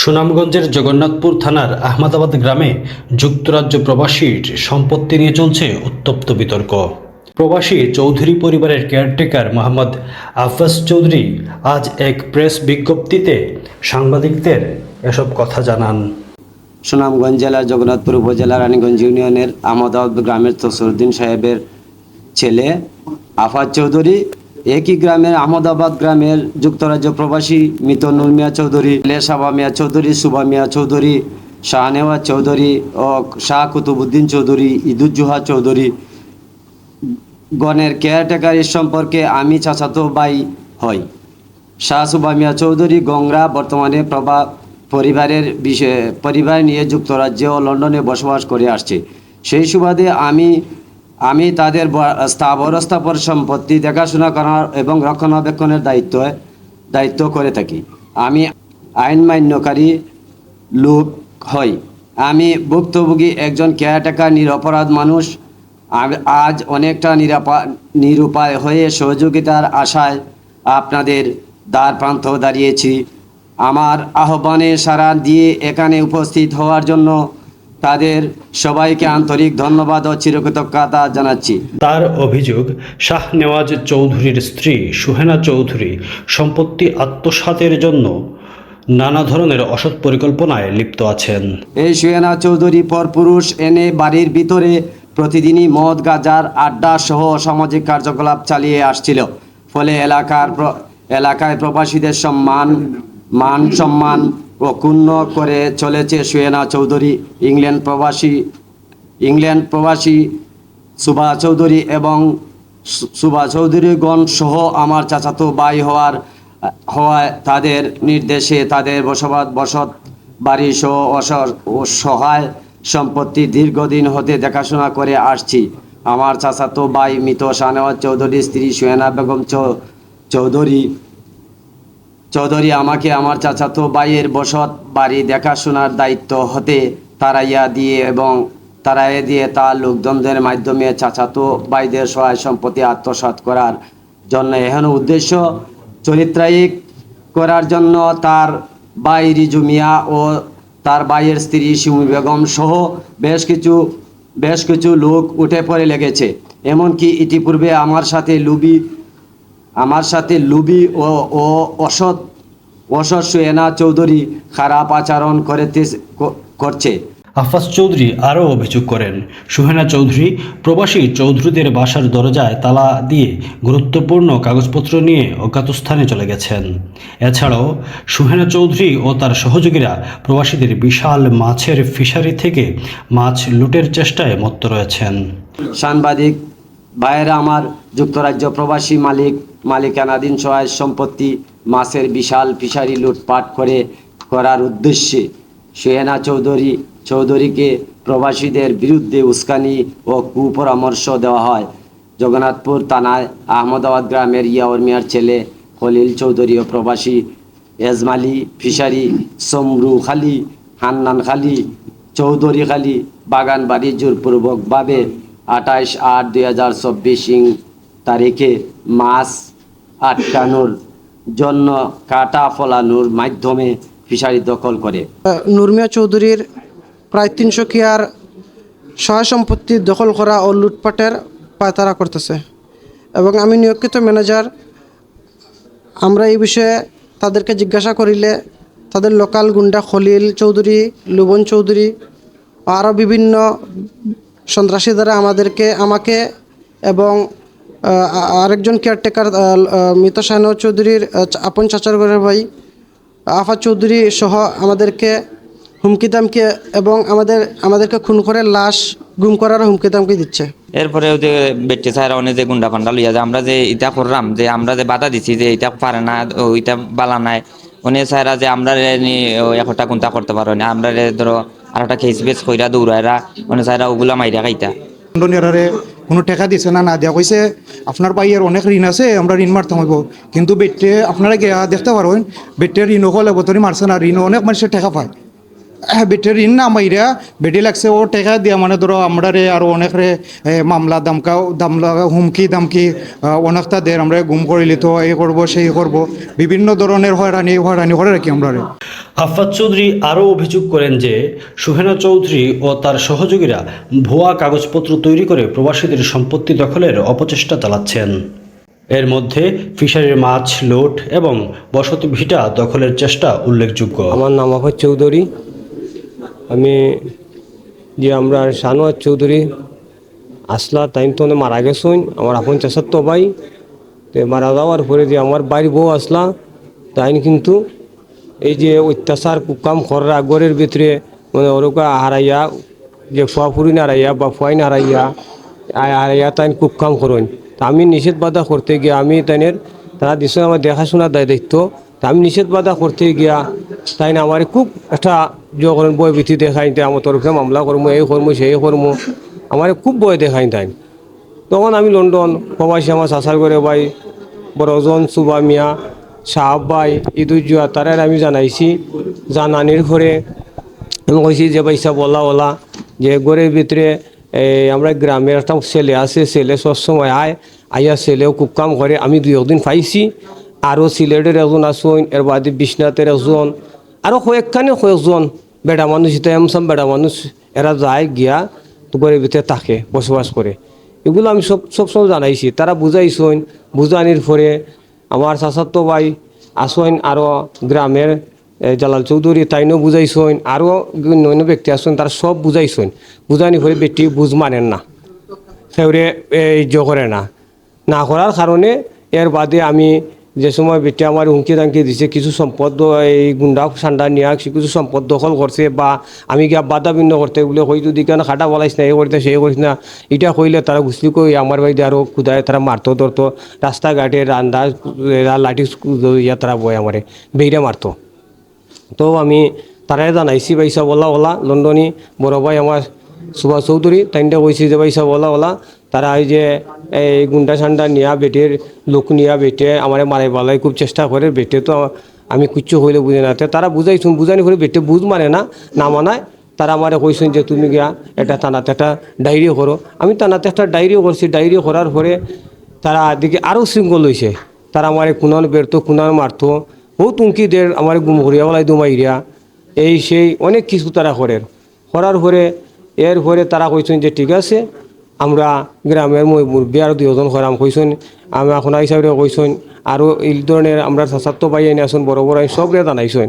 সুনামগঞ্জের জগন্নাথপুর থানার আহমেদাবাদ গ্রামে যুক্তরাজ্য প্রবাসীর সম্পত্তি নিয়ে চলছে উত্তপ্ত বিতর্ক। প্রবাসী চৌধুরী পরিবারের কেয়ারটেকার মোহাম্মদ আফাস চৌধুরী আজ এক প্রেস বিজ্ঞপ্তিতে সাংবাদিকদের এসব কথা জানান। সুনামগঞ্জ জেলার জগন্নাথপুর উপজেলার রানীগঞ্জ ইউনিয়নের আহমদাবাদ গ্রামের তসরুদ্দিন সাহেবের ছেলে আফাজ চৌধুরী একই গ্রামের আহমদাবাদ গ্রামের যুক্তরাজ্য প্রবাসী মৃত নুর মিয়া চৌধুরী লে সাবা মিয়া চৌধুরী, সুবা মিয়া চৌধুরী শাহনেওয়াজ চৌধুরী ও শাহ কুতুবুদ্দিন চৌধুরী ইদুজ্জোহা চৌধুরী। গণের কেয়ারটেকারের সম্পর্কে আমি চাচাতো ভাই হই। শাহ সুবামিয়া চৌধুরী গংরা বর্তমানে প্রভা পরিবারের বিষয়ে, পরিবার নিয়ে যুক্তরাজ্যে ও লন্ডনে বসবাস করে আসছে। সেই সুবাদে আমি আমি তাদের স্থাবর স্থাপর সম্পত্তি দেখাশোনা করার এবং রক্ষণাবেক্ষণের দায়িত্ব দায়িত্ব করে থাকি। আমি আইন মান্যকারী লোক হই। আমি ভুক্তভোগী একজন কেয়ারটেকার, নিরপরাধ মানুষ। আজ অনেকটা নিরাপা নিরুপায় হয়ে সহযোগিতার আশায় আপনাদের দ্বার প্রান্ত দাঁড়িয়েছি। আমার আহ্বানে সাড়া দিয়ে এখানে উপস্থিত হওয়ার জন্য তাদের সবাইকে আন্তরিক ধন্যবাদ ও চিরকৃতজ্ঞতা জানাচ্ছি। তার অভিযোগ শাহ নেওয়াজ চৌধুরীর স্ত্রী সুহেনা চৌধুরী সম্পত্তি আত্মসাতের জন্য নানা ধরনের অসৎ পরিকল্পনায় লিপ্ত আছেন। এই সুহেনা চৌধুরী পরপুরুষ এনে বাড়ির ভিতরে প্রতিদিনই মদ গাজার আড্ডা সহ সামাজিক কার্যকলাপ চালিয়ে আসছিল। ফলে এলাকার এলাকায় প্রবাসীদের সম্মান মান সম্মান ও ক্ষুণ্ণ করে চলেছে সুয়েনা চৌধুরী, ইংল্যান্ড প্রবাসী ইংল্যান্ড প্রবাসী সুভা চৌধুরী এবং সুভা চৌধুরীগণ সহ আমার চাচাতো ভাই হওয়ার, হওয়ায় তাদের নির্দেশে তাদের বসবাস বসত বাড়ি সহ সহায় সম্পত্তি দীর্ঘদিন হতে দেখাশোনা করে আসছি। আমার চাচাতো ভাই মৃত শাহনওয়াজ চৌধুরী, স্ত্রী সুয়েনা বেগম চৌধুরী চৌধুরী আমাকে আমার চাচাতো ভাইয়ের বসত বাড়ি দেখাশোনার দায়িত্ব হতে তারাইয়া দিয়ে এবং তারাইয়া দিয়ে তার লোকজনদের মাধ্যমে চাচাতো ভাইদের সহায় সম্পত্তি আত্মসাৎ করার জন্য এহেন উদ্দেশ্য চরিত্রায়িক করার জন্য তার ভাই রিজু মিয়া ও তার ভাইয়ের স্ত্রী শিমু বেগম সহ বেশ কিছু বেশ কিছু লোক উঠে পড়ে লেগেছে। এমনকি ইতিপূর্বে আমার সাথে লুবি আমার সাথে লুবি ও ও অসৎ অসৎ সুয়েনা চৌধুরী খারাপ আচরণ করতে করছে। আফাস চৌধুরী আরও অভিযোগ করেন সুহেনা চৌধুরী প্রবাসী চৌধুরীদের বাসার দরজায় তালা দিয়ে গুরুত্বপূর্ণ কাগজপত্র নিয়ে অজ্ঞাত স্থানে চলে গেছেন। এছাড়াও সুহেনা চৌধুরী ও তার সহযোগীরা প্রবাসীদের বিশাল মাছের ফিশারি থেকে মাছ লুটের চেষ্টায় মত্ত রয়েছেন। সাংবাদিক ভাইয়েরা, আমার যুক্তরাজ্য প্রবাসী মালিক মালিকানাধীন সহায় সম্পত্তি, মাছের বিশাল ফিশারি লুটপাট করে, করার উদ্দেশ্যে সুয়েনা চৌধুরী, চৌধুরীকে প্রবাসীদের বিরুদ্ধে উস্কানি ও কুপরামর্শ দেওয়া হয়। জগন্নাথপুর থানায় আহমদাবাদ গ্রামের ইয়াওর মিয়ার ছেলে খলিল চৌধুরী ও প্রবাসী এজমালি, ফিশারি সমরু খালি, হান্নান খালি, চৌধুরী খালি, বাগানবাড়ি জোরপূর্বকভাবে আঠাইশ আট দুই হাজার চব্বিশ তারিখে মাছ আটকানোর জন্য কাটা ফলানোর মাধ্যমে ফিশারি দখল করে। নুরমিয়া চৌধুরীর প্রায় তিনশো কেয়ার সহায় সম্পত্তি দখল করা ও লুটপাটের পায়তারা করতেছে। এবং আমি নিয়োগকৃত ম্যানেজার, আমরা এই বিষয়ে তাদেরকে জিজ্ঞাসা করিলে তাদের লোকাল গুন্ডা খলিল চৌধুরী, লুবন চৌধুরী, আরও বিভিন্ন সন্ত্রাসী দ্বারা আমাদেরকে, আমাকে এবং আরেকজন কেয়ারটেকার মৃত শাহনু চৌধুরীর আপন চাচার ঘরের ভাই, আফা চৌধুরী সহ আমাদেরকে হুমকি দামকি এবং আমাদের, আমাদেরকে খুন করে লাশ গুম করার হুমকি দামকি দিচ্ছে। এরপরে যে বেটে সাহেরা অনেক যে গুন্ডা ফান্ডা লইয়া যে আমরা যে ইটা করলাম, যে আমরা যে বাধা দিছি, যে এটা পারে না ওইটা বালা নাই উনি সাহেরা যে আমরা একটা কোনটা করতে পারো না, আমরা ধরো আর একটা খেস বেস কইরা দৌড়াইরা মানে সাইরা ওগুলা মাইরা খাইতা। লন্ডনিয়ারে কোনো টাকা দিছে না না দেওয়া কইছে, আপনার পাইয়ের অনেক ঋণ আছে, আমরা ঋণ মারতে হইব। কিন্তু বেটে আপনারা দেখতে পারেন বেটে ঋণ হলে বতরি মারছে না ঋণ অনেক মানুষের টাকা পায়। বেটের ঋণ না মাইরা বেটে লাগছে ও টেকা দিয়া মানে ধরো আমরা রে আরও অনেক রে মামলা দামকাও দামলা হুমকি দামকি অনেকটা দের আমরা গুম করিলি তো এই করব সেই করব বিভিন্ন ধরনের হয়রানি হয়রানি করে রাখি আমরা রে আফাদ চৌধুরী আরও অভিযোগ করেন যে সুহেনা চৌধুরী ও তার সহযোগীরা ভুয়া কাগজপত্র তৈরি করে প্রবাসীদের সম্পত্তি দখলের অপচেষ্টা চালাচ্ছেন। এর মধ্যে ফিশারির মাছ লোট এবং বসতি ভিটা দখলের চেষ্টা উল্লেখযোগ্য। আমার নাম আফাজ চৌধুরী আমি যে আমরা শানোয়ার চৌধুরী আসলা টাইম তো মারা গেছুন। আমার আপন চাষার তো ভাই, তো মারা যাওয়ার পরে যে আমার বাড়ির বউ আসলা, তাই কিন্তু এই যে অত্যাচার, কুকাম, খররা গড়ের ভিতরে মানে ওরকা হারাইয়া, যে ফুয়া ফুরি নারাইয়া বা ফুয়াই নারাইয়া, আ- হারাইয়া তাই কুকাম করুন। তা আমি নিষেধ বাধা করতে গিয়ে আমি তাইনের তারা দিছে, আমার দেখাশোনা দায় দায়িত্ব। তা আমি নিষেধ বাধা করতে গিয়া তাই না আমার খুব একটা করেন বই ভীতি দেখাই তাই আমার তরফে মামলা করব এই করব সেই করব আমার খুব বই দেখাই তাই তখন আমি লন্ডন, প্রবাসী আমার চাষার করে ভাই, বড়জন সুবা মিয়া, সাহাব ভাই ইদুজুয়া তারা আমি জানাইছি। জানানির ঘরে আমি কইছি যে পয়সা বলা ওলা যে ঘরের ভিতরে এই আমরা গ্রামের একটা ছেলে আছে, ছেলে সবসময় আয়, আইয়া ছেলেও খুব কাম করে, আমি দুই একদিন পাইছি। আরও সিলেটের একজন আসুন এর বাদে বিশ্বনাথের একজন আরও কয়েকখানে কয়েকজন বেড়া মানুষ এটা এমসাম বেড়া মানুষ, এরা যায় গিয়া ঘরের ভিতরে থাকে, বসবাস করে এগুলো আমি সব সবসময় জানাইছি। তারা বুঝাইছেন বুঝানির পরে আমার চাচাতো ভাই আসেন আরও গ্রামের জালাল চৌধুরী তাইনও বুঝাইছেন আরও অন্য ব্যক্তি আসেন তারা সব বুঝাইছেন বুঝানি করে বেটি বুঝ মানেন না সেউরে এই করে না। না করার কারণে এর বাদে আমি যে সময় বেটি আমার হুমকি দামকি দিছে, কিছু সম্পদ এই গুন্ডা সান্ডা নিয়া কিছু সম্পদ দখল করছে বা আমি গিয়া বাধা বিন্ন করতে বলে কই যদি কেন খাটা বলাইস না, এই করতে সেই করিস না এটা কইলে তারা ঘুষলি কই আমার বাড়িতে আরও খুদায় তারা মারতো ধরতো রাস্তাঘাটে রান্দা লাঠি ইয়া তারা বয় আমারে বেইরা মারতো তো আমি তারাই জানাইছি বাইসা বলা ওলা লন্ডনী বড় ভাই আমার সুভাষ চৌধুরী তাইনটা কইছি যে বাইসা বলা ওলা তারা এই যে, এই গুন্ডা সান্ডা নিয়া বেটের লোক নিয়া বেটে আমার মারাই বালাই খুব চেষ্টা করে, বেটে তো আমি কুচ্ছু হইলে বুঝে না। তারা বুঝাইছুন বুঝানি করে বেটে বুঝ মানে না না মানায়। তারা আমারে কইছেন যে, তুমি গিয়া এটা থানাতে একটা ডায়েরি করো। আমি থানাতে একটা ডায়েরি করছি, ডায়েরি করার পরে তারা দিকে আরও শৃঙ্খল হয়েছে তারা আমারে কুনান বেরতো কুনান মারতো। তুমকি দের আমার গুম হরিয়া বলাই দুমাইরিয়া এই সেই অনেক কিছু তারা করে করার পরে এর পরে তারা কইছেন যে, ঠিক আছে আমরা গ্রামের মই মুরব্বী আর দুজন করাম কইছেন আমি এখন হিসাবে কইছেন আরও এই ধরনের আমরা সাসাত্য পাই আনি আসুন বড় বড় আইন সবরে জানাইছেন।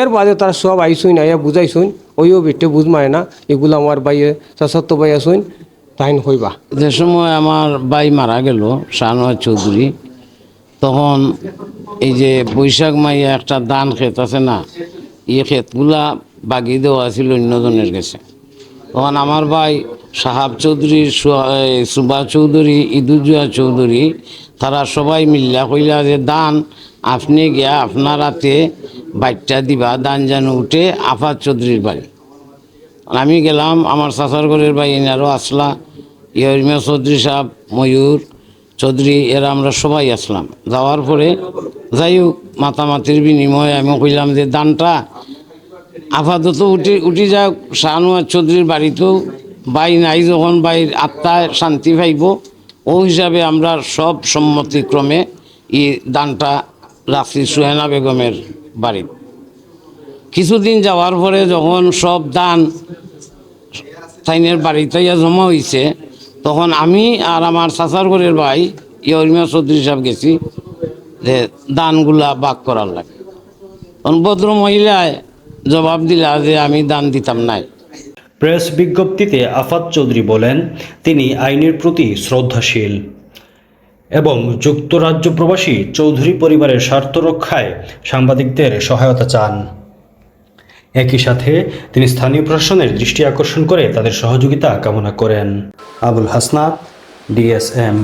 এর বাদে তার সব আইসুন আইয়া বুঝাইছুন ওইও বেটে বুঝ মায় না এগুলো আমার বাইয়ে সাসাত্য পাই আসুন তাইন হইবা যে সময় আমার ভাই মারা গেল শাহনওয়াজ চৌধুরী তখন এই যে বৈশাখ মাইয়া একটা দান ক্ষেত আছে না, এই ক্ষেতগুলা বাগি দেওয়া ছিল অন্যজনের কাছে। তখন আমার ভাই সাহাব চৌধুরী সু- এই চৌধুরী, ইদুজুয়া চৌধুরী, তারা সবাই মিল্লা কইলা যে, দান, আপনি গিয়া আপনার হাতে বাইকটা দিবা, দান যেন উঠে আফাদ চৌধুরীর বাড়ি। আমি গেলাম, আমার চাচার ঘরের ভাই এনারও আসলা, ইয়রিমা চৌধুরী সাহেব, ময়ূর চৌধুরী, এরা আমরা সবাই আসলাম। যাওয়ার পরে যাই হোক, মাতামাতির বিনিময়ে আমি কইলাম যে, দানটা আপাতত উঠি উঠি যাক শাহনুয়ার চৌধুরীর বাড়িতেও বাই নাই যখন বাইর আত্মায় শান্তি পাইব। ও হিসাবে আমরা সব সম্মতিক্রমে এই দানটা রাখছি সুহেনা বেগমের বাড়িতে। কিছুদিন যাওয়ার পরে যখন সব দান তাইনের বাড়িতে জমা হয়েছে তখন আমি আর আমার চাচার ঘরের ভাই ইয়রিমা চৌধুরী সাহেব গেছি যে দানগুলা বাক করার লাগে। তখন ভদ্র মহিলায় জবাব দিলা যে আমি দান দিতাম নাই। প্রেস বিজ্ঞপ্তিতে আফাত চৌধুরী বলেন, তিনি আইনের প্রতি শ্রদ্ধাশীল এবং যুক্তরাজ্য প্রবাসী চৌধুরী পরিবারের স্বার্থ রক্ষায় সাংবাদিকদের সহায়তা চান। একই সাথে তিনি স্থানীয় প্রশাসনের দৃষ্টি আকর্ষণ করে তাদের সহযোগিতা কামনা করেন। আবুল হাসনাত ডিএসএম।